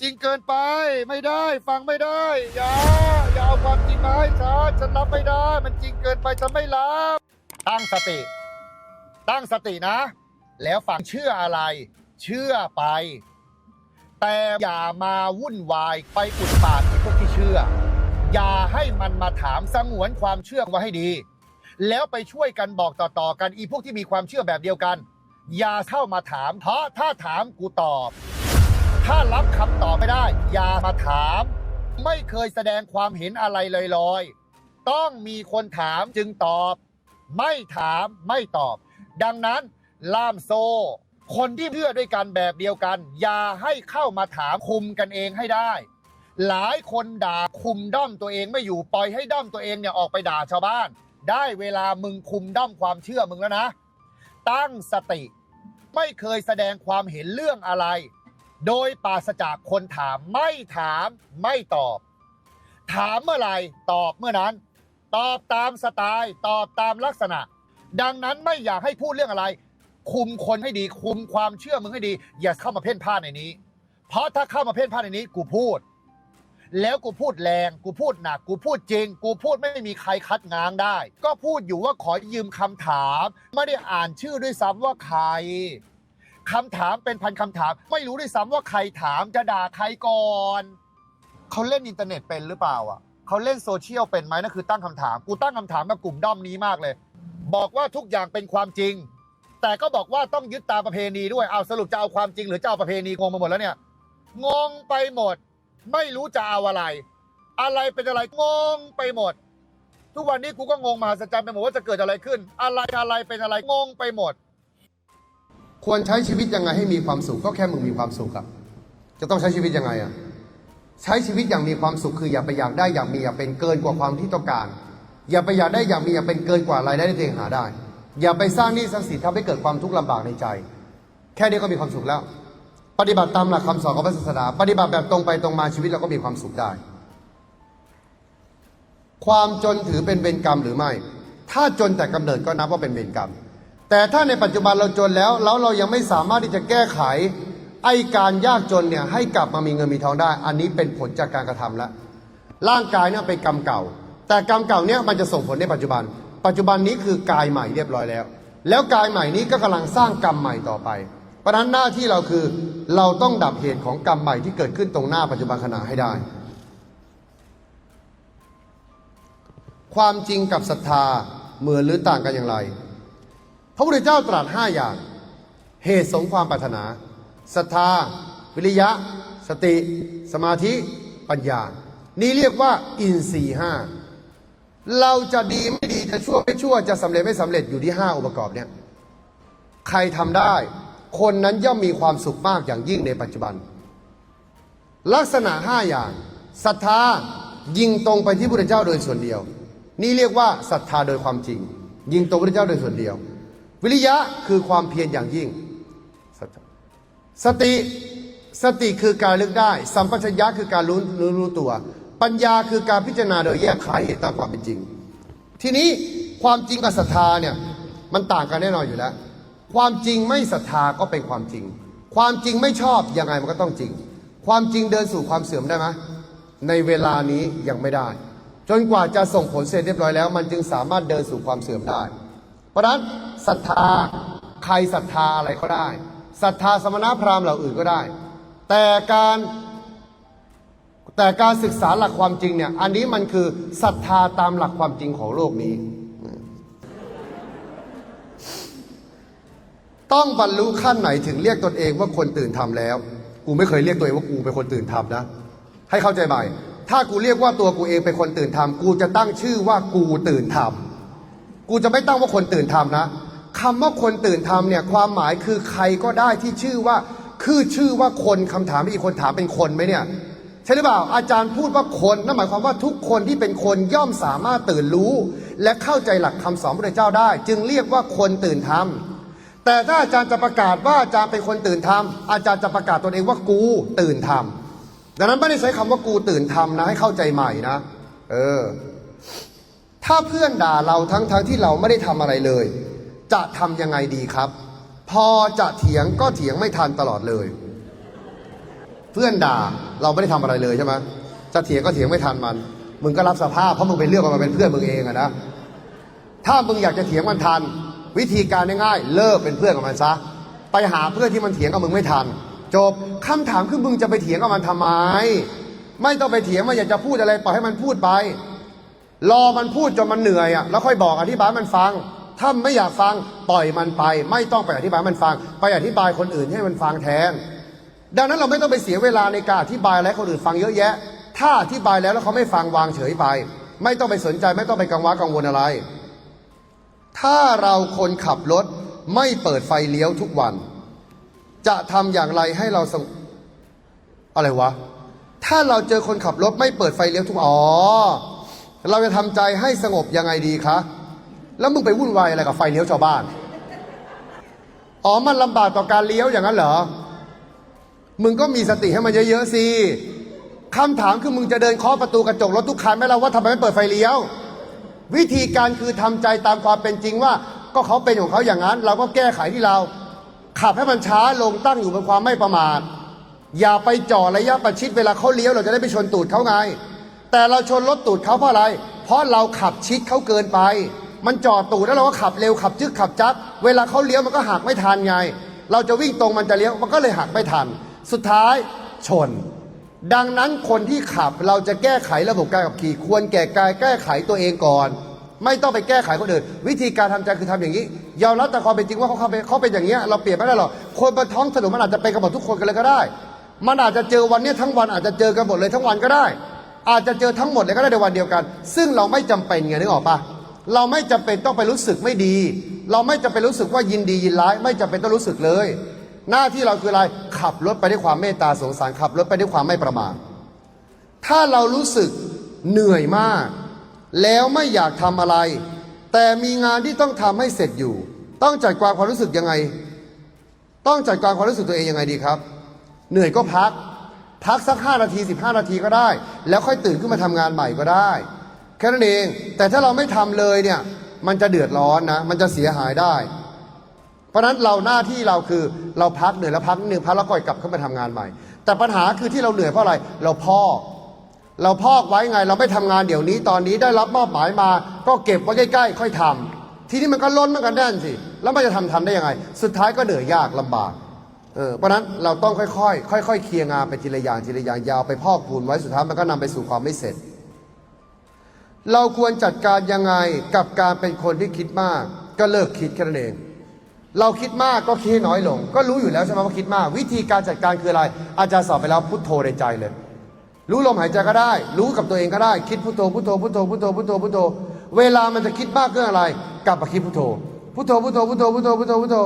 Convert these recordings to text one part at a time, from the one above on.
จริงเกินไปไม่ได้ฟังไม่ได้อย่าอย่าเอาความจริงมาให้ฉันฉันรับไม่ได้ มันจริงเกินไปฉันไม่รับตั้งสติ ตั้งสตินะ แล้วฟังเชื่ออะไร เชื่อไป แต่อย่ามาวุ่นวายไปอุดปากไอ้พวกที่เชื่อ อย่าให้มันมาถามสงวนความเชื่อไว้ให้ดี แล้วไปช่วยกันบอกต่อๆกันอีพวกที่มีความเชื่อแบบเดียวกัน อย่าเข้ามาถามเพราะถ้าถามกูตอบ ถ้ารับคำตอบไม่ได้ อย่ามาถาม ไม่เคยแสดงความเห็นอะไรลอยๆ ต้องมีคนถามจึงตอบ ไม่ถามไม่ตอบ ดังนั้น ล่ามโซ่คนที่เชื่อด้วยกันแบบเดียวกัน อย่าให้เข้ามาถามคุมกันเองให้ได้ หลายคนด่าคุมด้อมตัวเองไม่อยู่ปล่อยให้ด้อมตัวเองเนี่ยออกไปด่าชาวบ้าน ได้เวลามึงคุมด้อมความเชื่อมึงแล้วนะ ตั้งสติ ไม่เคยแสดงความเห็นเรื่องอะไร โดยปราศจากคนถามไม่ถามไม่ตอบ ถามเมื่อไหร่ตอบเมื่อนั้น ตอบตามสไตล์ตอบตามลักษณะ ดังนั้นไม่อยากให้พูดเรื่องอะไร คุมคนให้ดี คุมความเชื่อมึงให้ดี อย่าเข้ามาเพ่นพ่านในนี้ เพราะถ้าเข้ามาเพ่นพ่านในนี้กูพูด แล้วกูพูดแรงกูพูดหนักกูพูดจริง กูพูดไม่มีใครคัดง้างได้ ก็พูดอยู่ว่าขอยืมคำถาม ไม่ได้อ่านชื่อด้วยซ้ำว่าใคร คำถามเป็นพันคำถาม ไม่รู้ด้วยซ้ำว่าใครถามจะด่าใครก่อนเขาเล่นอินเทอร์เน็ตเป็นหรือเปล่าอะเขาเล่นโซเชียลเป็นไหมนั่นคือตั้งคำถาม กูตั้งคำถามกับกลุ่มด้อมนี้มากเลย บอกว่าทุกอย่างเป็นความจริง แต่ก็บอกว่าต้องยึดตามประเพณีด้วยเอาสรุปจะเอาความจริงหรือจะเอาประเพณีงงไปหมดแล้วเนี่ยงงไปหมด ไม่รู้จะเอาอะไร อะไรเป็นอะไรงงไปหมด ทุกวันนี้กูก็งงมหัศจรรย์ไปหมดว่าจะเกิดอะไรขึ้น อะไรอะไรเป็นอะไรงงไปหมด ควรใช้ชีวิตยังไงให้มีความสุขก็แค่มึงมีความสุขอะจะต้องใช้ชีวิตยังไงอะใช้ชีวิตอย่างมีความสุขคืออย่าไปอยากได้อยากมีอย่าเป็นเกินกว่าความที่ต้องการ อย่าไปอยากได้อยากมีอย่าเป็นเกินกว่ารายได้ที่ตัวเองหาได้ อย่าไปสร้างหนี้สร้างสินทำให้เกิดความทุกข์ลำบากในใจ แค่นี้ก็มีความสุขแล้ว ปฏิบัติตามหลักคำสอนของพระศาสนา ปฏิบัติแบบตรงไปตรงมาชีวิตเราก็มีความสุขได้ ความจนถือเป็นเวรกรรมหรือไม่ ถ้าจนแต่กำเนิดก็นับว่าเป็นเวรกรรม แต่ถ้าในปัจจุบันเราจนแล้ว แล้วเรายังไม่สามารถที่จะแก้ไขไอ้การยากจนเนี่ยให้กลับมามีเงินมีทองได้ อันนี้เป็นผลจากการกระทำแล้วร่างกายเนี่ยเป็นกรรมเก่า แต่กรรมเก่าเนี่ยมันจะส่งผลในปัจจุบัน ปัจจุบันนี้คือกายใหม่เรียบร้อยแล้ว แล้วกายใหม่นี้ก็กำลังสร้างกรรมใหม่ต่อไป เพราะฉะนั้นหน้าที่เราคือเราต้องดับเหตุของกรรมใหม่ที่เกิดขึ้นตรงหน้าปัจจุบันขณะให้ได้ ความจริงกับศรัทธาเหมือนหรือต่างกันอย่างไร พระพุทธเจ้าตรัสห้าอย่าง เหตุสมความปรารถนาศรัทธา วิริยะ สติ สมาธิ ปัญญา นี่เรียกว่าอินทรีห้าเราจะดีไม่ดีจะชั่วไม่ชั่วจะสำเร็จไม่สำเร็จอยู่ที่ห้าองค์ประกอบเนี่ยใครทำได้ คนนั้นย่อมมีความสุขมากอย่างยิ่งในปัจจุบัน ลักษณะห้าอย่างศรัทธายิงตรงไปที่พระพุทธเจ้าโดยส่วนเดียว นี่เรียกว่าศรัทธาโดยความจริง ยิงตรงพระพุทธเจ้าโดยส่วนเดียว วิริยะคือความเพียรอย่างยิ่ง สติสติคือการเลึกได้ สัมปชัญญะคือการรู้รู้รู้ตัว ปัญญาคือการพิจารณาโดยแยกขายเหตุตามความเป็นจริง ทีนี้ความจริงกับศรัทธาเนี่ยมันต่างกันแน่นอนอยู่แล้ว ความจริงไม่ศรัทธาก็เป็นความจริง ความจริงไม่ชอบยังไงมันก็ต้องจริง ความจริงเดินสู่ความเสื่อมได้ไหมในเวลานี้ยังไม่ได้ จนกว่าจะส่งผลเสร็จเรียบร้อยแล้ว มันจึงสามารถเดินสู่ความเสื่อมได้ เพราะนั้น ศรัทธาใครศรัทธาอะไรก็ได้ศรัทธาสมณพราหมณ์เหล่าอื่นก็ได้ แต่การแต่การศึกษาหลักความจริงเนี่ย อันนี้มันคือศรัทธาตามหลักความจริงของโลกนี้ ต้องบรรลุขั้นไหนถึงเรียกตนเองว่าคนตื่นทำแล้ว กูไม่เคยเรียกตัวเองว่ากูเป็นคนตื่นทำนะ ให้เข้าใจใหม่ ถ้ากูเรียกว่าตัวกูเองเป็นคนตื่นทำกูจะตั้งชื่อว่ากูตื่นทำกูจะไม่ตั้งว่าคนตื่นทำนะ คำว่าคนตื่นทำเนี่ยความหมายคือใครก็ได้ที่ชื่อว่าคือชื่อว่าคนคำถามที่อีกคนถามเป็นคนไหมเนี่ยใช่หรือเปล่าอาจารย์พูดว่าคนนั่นหมายความว่าทุกคนที่เป็นคนย่อมสามารถตื่นรู้ และเข้าใจหลักคำสอนพระเจ้าได้ จึงเรียกว่าคนตื่นทำแต่ถ้าอาจารย์จะประกาศว่าอาจารย์เป็นคนตื่นทำอาจารย์จะประกาศตนเองว่ากูตื่นทำดังนั้นไม่ได้ใช้คำว่ากูตื่นทำนะให้เข้าใจใหม่นะ เออ ถ้าเพื่อนด่าเราทั้งๆทที่เราไม่ได้ทำอะไรเลย จะทำยังไงดีครับ พอจะเถียงก็เถียงไม่ทันตลอดเลย เพื่อนด่าเราไม่ได้ทำอะไรเลยใช่ไหมจะเถียงก็เถียงไม่ทันมัน มึงก็รับสภาพเพราะมึงไปเลือกมันมาเป็นเพื่อนมึงเองอะนะ ถ้ามึงอยากจะเถียงมันทัน วิธีการง่ายๆเลิกเป็นเพื่อนกับมันซะ ไปหาเพื่อนที่มันเถียงกับมึงไม่ทัน จบคำถามคือมึงจะไปเถียงกับมันทำไม ไม่ต้องไปเถียงมันอยากจะพูดอะไรปล่อยให้มันพูดไป รอมันพูดจนมันเหนื่อยอะแล้วค่อยบอกอธิบายมันฟัง ถ้าไม่อยากฟังปล่อยมันไป ไม่ต้องไปอธิบายมันฟัง ไปอธิบายคนอื่นให้มันฟังแทน ดังนั้นเราไม่ต้องไปเสียเวลาในการอธิบายอะคนอื่นฟังเยอะแยะ ถ้าอธิบายแล้วแล้วเขาไม่ฟังวางเฉยไป ไม่ต้องไปสนใจไม่ต้องไปกังวลกังวลอะไร ถ้าเราคนขับรถไม่เปิดไฟเลี้ยวทุกวัน จะทำอย่างไรให้เราสงอะไรวะ ถ้าเราเจอคนขับรถไม่เปิดไฟเลี้ยวทุกอ๋อเราจะทำใจให้สงบยังไงดีคะ แล้วมึงไปวุ่นวายอะไรกับไฟเลี้ยวชาวบ้าน อ๋อ มันลำบากต่อการเลี้ยวอย่างนั้นเหรอ มึงก็มีสติให้มันเยอะๆสิคำถามคือมึงจะเดินเคาะประตูกระจกรถทุกคันไหมล่ะว่าทำไมไม่เปิดไฟเลี้ยว วิธีการคือทำใจตามความเป็นจริงว่า ก็เขาเป็นของเขาอย่างนั้น เราก็แก้ไขที่เรา ขับให้มันช้าลงตั้งอยู่บนความไม่ประมาท อย่าไปจ่อระยะประชิดเวลาเขาเลี้ยวเราจะได้ไปชนตูดเขาไง แต่เราชนรถตูดเขาเพราะอะไร เพราะเราขับชิดเขาเกินไป มันจอดตูดแล้วเราก็ขับเร็วขับจึกขับจักเวลาเขาเลี้ยวมันก็หักไม่ทันไง เราจะวิ่งตรงมันจะเลี้ยวมันก็เลยหักไม่ทัน สุดท้ายชน ดังนั้นคนที่ขับเราจะแก้ไขระบบการขับขี่ ควรแก่การแก้ไขตัวเองก่อน ไม่ต้องไปแก้ไขคนอื่นวิธีการทำใจคือทำอย่างนี้ยอมรับแต่ความเป็นจริงว่าเขาเขาเป็นเขาเป็นอย่างเงี้เราเปลี่ยนไม่ได้หรอกคนบนท้องถนนมันอาจจะเป็นกันหมดทุกคนกันเลยก็ได้ มันอาจจะเจอวันนี้ทั้งวันอาจจะเจอกันหมดเลยทั้งวันก็ได้ อาจจะเจอทั้งหมดเลยก็ได้ในวันเดียวกัน ซึ่งเราไม่จำเป็นไงนึกออกปะ เราไม่จำเป็นต้องไปรู้สึกไม่ดี เราไม่จำเป็นรู้สึกว่ายินดียินร้าย ไม่จำเป็นต้องรู้สึกเลย หน้าที่เราคืออะไรขับรถไปด้วยความเมตตาสงสารขับรถไปด้วยความไม่ประมาทถ้าเรารู้สึกเหนื่อยมาก แล้วไม่อยากทำอะไร แต่มีงานที่ต้องทำให้เสร็จอยู่ ต้องจัดการความรู้สึกยังไง ต้องจัดการความรู้สึกตัวเองยังไงดีครับ เหนื่อยก็พัก พักสักห้านาทีสิบห้านาทีก็ได้ แล้วค่อยตื่นขึ้นมาทำงานใหม่ก็ได้ แค่นั้นเอง แต่ถ้าเราไม่ทำเลยเนี่ย มันจะเดือดร้อนนะ มันจะเสียหายได้ เพราะฉะนั้นเราหน้าที่เราคือเราพักเหนื่อยแล้วพักนึงพักแล้วก่อยกลับขึ้นมาทำงานใหม่ แต่ปัญหาคือที่เราเหนื่อยเพราะอะไร เราพอกเราพอกไว้ไง เราไม่ทำงานเดี๋ยวนี้ตอนนี้ได้รับมอบหมายมา ก็เก็บไว้ใกล้ๆ ค่อยทำทีนี้มันก็ล้นมันกันแน่นสิ แล้วมันจะทำทันได้ยังไง สุดท้ายก็เหนื่อยยากลำบากเออเพราะนั้นเราต้องค่อยๆ ค่อยๆ เคลียร์งานไปทีละอย่างทีละอย่างยาวไปพอกพูนไว้สุดท้ายมันก็นำไปสู่ความไม่เสร็จ เราควรจัดการยังไงกับการเป็นคนที่คิดมาก ก็เลิกคิดแค่นั้นเองเราคิดมากก็คิดให้น้อยลง ก็รู้อยู่แล้วใช่ไหมว่าคิดมาก วิธีการจัดการคืออะไร อาจารย์สอนไปแล้วพุทโธในใจเลย รู้ลมหายใจก็ได้ รู้กับตัวเองก็ได้ คิดพุทโธพุทโธพุทโธพุทโธพุทโธพุทโธ เวลามันจะคิดมากเรื่องอะไร กลับมาคิดพุทโธพุทโธพุทโธพุทโธพุทโธพุทโธพุทโธ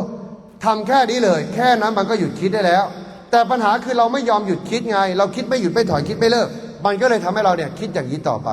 ทำแค่นี้เลย แค่นั้นมันก็หยุดคิดได้แล้ว แต่ปัญหาคือเราไม่ยอมหยุดคิดไง เราคิดไม่หยุดไม่ถอยคิดไม่เลิก มันก็เลยทำให้เราเนี่ยคิดอย่างนี้ต่อไป